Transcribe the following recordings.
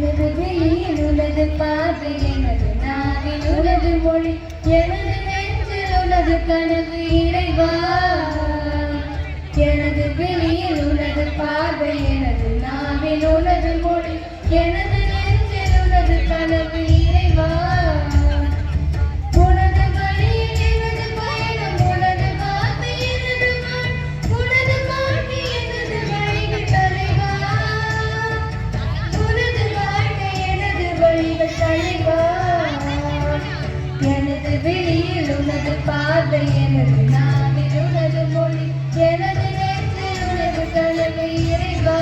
எனது வெயில் உனது பார்வை எனது நாவில் உனது மொழி எனது நெஞ்சில் உனது கனவு இறைவா. எனது வெளியில் உனது பார்வை எனது நாவில் உனது மொழி எனது நெஞ்சில் உனது கனவு உனது பார்வை எனது நாவில் உனது மொழி எனது நேற்று உனது கனவு இறைவா.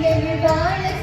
Can you find it?